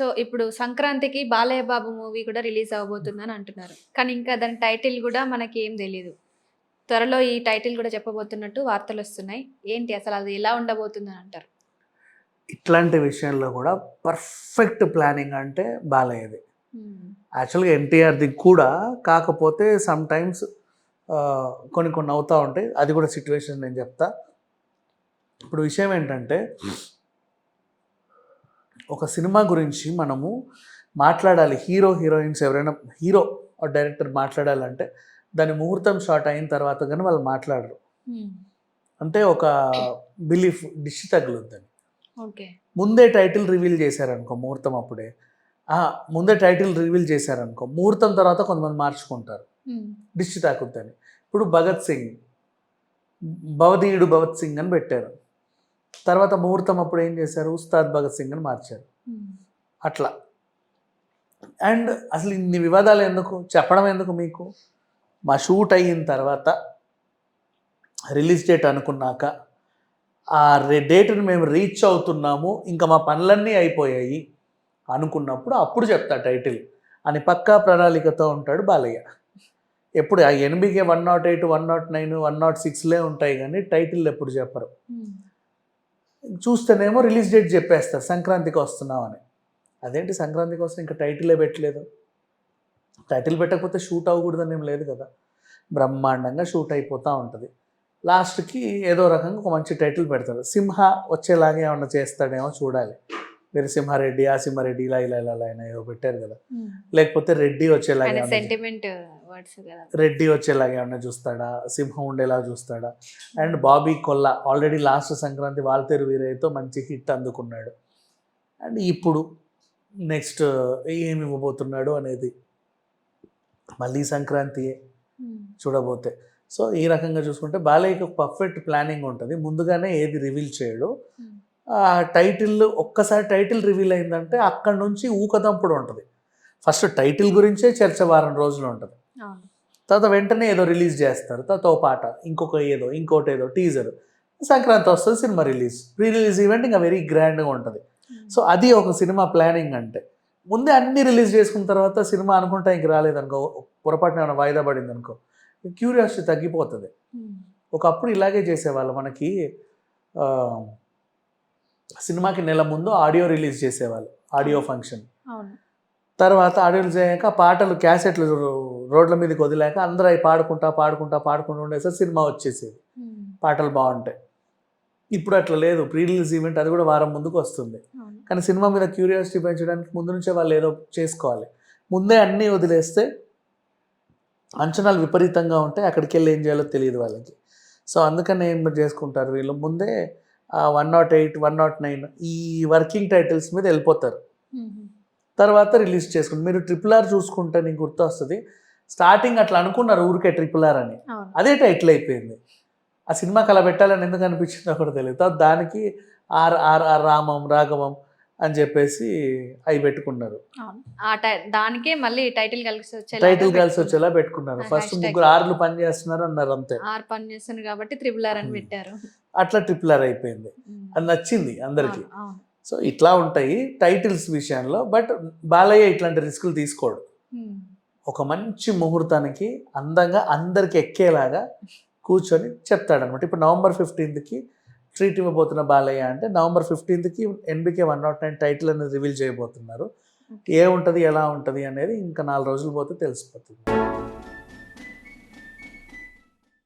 So ఇప్పుడు సంక్రాంతికి Balayya Babu movie కూడా రిలీజ్ అవబోతుందని అంటున్నారు. కానీ ఇంకా దాని టైటిల్ కూడా మనకి ఏం తెలియదు త్వరలో ఈ టైటిల్ కూడా చెప్పబోతున్నట్టు వార్తలు వస్తున్నాయి. ఏంటి అసలు అది ఎలా ఉండబోతుందని అంటారు? ఇట్లాంటి విషయంలో కూడా పర్ఫెక్ట్ ప్లానింగ్ అంటే బాలయ్యది. యాక్చువల్గా ఎన్టీఆర్ది కూడా కాకపోతే సమ్ టైమ్స్ కొన్ని కొన్ని అవుతూ ఉంటాయి. అది కూడా సిచ్యువేషన్ నేను చెప్తా. ఇప్పుడు విషయం ఏంటంటే ఒక సినిమా గురించి మనము మాట్లాడాలి. హీరో హీరోయిన్స్ ఎవరైనా హీరో డైరెక్టర్ మాట్లాడాలంటే దాని ముహూర్తం షార్ట్ అయిన తర్వాత కానీ వాళ్ళు మాట్లాడరు. అంటే ఒక బిలీఫ్ డిష్ తగులుద్దని. ఓకే. ముందే టైటిల్ రివీల్ చేశారనుకో ముహూర్తం అప్పుడే. ముందే టైటిల్ రివీల్ చేశారనుకో ముహూర్తం తర్వాత కొంతమంది మార్చుకుంటారు. డిష్ తాకుద్దని. ఇప్పుడు భగత్ సింగ్ భవదీయుడు భగత్ సింగ్ అని పెట్టారు. తర్వాత ముహూర్తం అప్పుడు ఏం చేశారు? ఉస్తాద్ భగత్ సింగ్ అని మార్చారు అట్లా. అండ్ అసలు ఇన్ని వివాదాలు ఎందుకు? చెప్పడం ఎందుకు మీకు? మా షూట్ అయిన తర్వాత రిలీజ్ డేట్ అనుకున్నాక ఆ డేట్ని మేము రీచ్ అవుతున్నాము ఇంకా మా పనులన్నీ అయిపోయాయి అనుకున్నప్పుడు అప్పుడు చెప్తా టైటిల్. అని పక్కా ప్రణాళికతో ఉంటాడు బాలయ్య. ఎప్పుడు ఆ ఎనిమిదికే one nought eight one nought nine one nought సిక్స్లే ఉంటాయి కానీ టైటిల్ ఎప్పుడు చెప్పరు. చూస్తేనేమో రిలీజ్ డేట్ చెప్పేస్తారు సంక్రాంతికి వస్తున్నామని. అదేంటి సంక్రాంతికి వస్తే ఇంకా టైటిలే పెట్టలేదు? టైటిల్ పెట్టకపోతే షూట్ అవ్వకూడదని ఏం లేదు కదా. బ్రహ్మాండంగా షూట్ అయిపోతూ ఉంటుంది. లాస్ట్కి ఏదో రకంగా ఒక మంచి టైటిల్ పెడతారు. సింహ వచ్చేలాగా ఏమన్నా చేస్తాడేమో చూడాలి. వీరసింహారెడ్డి ఆ సింహారెడ్డి ఇలా ఇలా ఇలా ఆయన ఏదో పెట్టారు కదా. లేకపోతే రెడ్డి వచ్చేలాగా రెడ్డి వచ్చేలాగా ఏమన్నా చూస్తాడా? సింహం ఉండేలా చూస్తాడా? And Bobby Kolla already last Sankranti Waltair వీరయ్యతో మంచి హిట్ అందుకున్నాడు. అండ్ ఇప్పుడు నెక్స్ట్ ఏమి ఇవ్వబోతున్నాడు అనేది మళ్ళీ సంక్రాంతియే చూడబోతే. సో ఈ రకంగా చూసుకుంటే బాలయ్యకి ఒక పర్ఫెక్ట్ ప్లానింగ్ ఉంటుంది. ముందుగానే ఏది రివీల్ చేయడు. ఆ టైటిల్ ఒక్కసారి టైటిల్ రివీల్ అయిందంటే అక్కడ నుంచి ఊకదంపుడు ఉంటుంది. ఫస్ట్ టైటిల్ గురించే చర్చ వారం రోజులు ఉంటుంది. తర్వాత వెంటనే ఏదో రిలీజ్ చేస్తారు. తర్వాత ఓ పాట ఇంకొక ఏదో ఇంకోటి ఏదో టీజర్. సంక్రాంతి వస్తుంది సినిమా రిలీజ్. ప్రీ రిలీజ్ ఈవెంట్ ఇంకా వెరీ గ్రాండ్గా ఉంటుంది. సో అది ఒక సినిమా ప్లానింగ్ అంటే. ముందే అన్ని రిలీజ్ చేసుకున్న తర్వాత సినిమా అనుకుంటా ఇంక రాలేదనుకో పొరపాటున ఏమైనా వాయిదా పడింది అనుకో క్యూరియాసిటీ తగ్గిపోతుంది. ఒకప్పుడు ఇలాగే చేసేవాళ్ళు. మనకి సినిమాకి నెల ముందు ఆడియో రిలీజ్ చేసేవాళ్ళు ఆడియో ఫంక్షన్. తర్వాత ఆడియో రిలీజ్ అయ్యాక పాటలు క్యాసెట్లు రోడ్ల మీదకి వదిలాక అందరూ అవి పాడుకుంటా పాడుకుంటా పాడుకుంటూ ఉండేసరికి సినిమా వచ్చేసేది. పాటలు బాగుంటాయి ఇప్పుడు అట్లా లేదు. ప్రీ రిలీజ్ ఈవెంట్ అది కూడా వారం ముందుకు వస్తుంది. కానీ సినిమా మీద క్యూరియాసిటీ పెంచడానికి ముందు నుంచే వాళ్ళు ఏదో చేసుకోవాలి. ముందే అన్నీ వదిలేస్తే అంచనాలు విపరీతంగా ఉంటాయి. అక్కడికి వెళ్ళి ఏం చేయాలో తెలియదు వాళ్ళకి. సో అందుకని ఏం చేసుకుంటారు వీళ్ళు? ముందే one nought eight one nought nine ఈ వర్కింగ్ టైటిల్స్ మీద వెళ్ళిపోతారు. తర్వాత రిలీజ్ చేసుకుంటారు. మీరు ట్రిపుల్ ఆర్ చూసుకుంటే నీకు గుర్తు వస్తుంది స్టార్టింగ్ అట్లా అనుకున్నారు ఊరికే ట్రిపుల్ ఆర్ అని. అదే టైటిల్ అయిపోయింది. ఆ సినిమాకి అలా పెట్టాలని ఎందుకు అనిపించిందో కూడా తెలియదు. దానికి R R R Ramam Raghavam అని చెప్పేసి అవి పెట్టుకున్నారు. దానికే మళ్ళీ టైటిల్ కలిసి వచ్చేలాగా టైటిల్ కలిసి. వచ్చేలా పెట్టుకున్నారు. ఫస్ట్. ముగ్గురు ఆర్లు పని చేస్తున్నారు అన్నారు అంతే. ఆర్ పని చేస్తుంది కాబట్టి త్రిబుల్ ఆర్ అని. పెట్టారు. అట్లా ట్రిపుల్ ఆర్ అయిపోయింది అది నచ్చింది అందరికి. సో ఇట్లా ఉంటాయి టైటిల్స్ విషయంలో బట్ బాలయ్య ఇట్లాంటి రిస్కులు తీసుకోడు. ఒక మంచి ముహూర్తానికి అందంగా అందరికి ఎక్కేలాగా కూర్చొని చెప్తాడనమాట ఇప్పుడు నవంబర్ ఫిఫ్టీన్త్కి ట్రీట్ ఇవ్వబోతున్న బాలయ్య అంటే November ఫిఫ్టీన్త్కి NBK one nought nine title అనేది రివీల్ చేయబోతున్నారు. ఏ ఉంటుంది ఎలా ఉంటుంది అనేది ఇంకా నాలుగు రోజులు పోతే తెలిసిపోతుంది.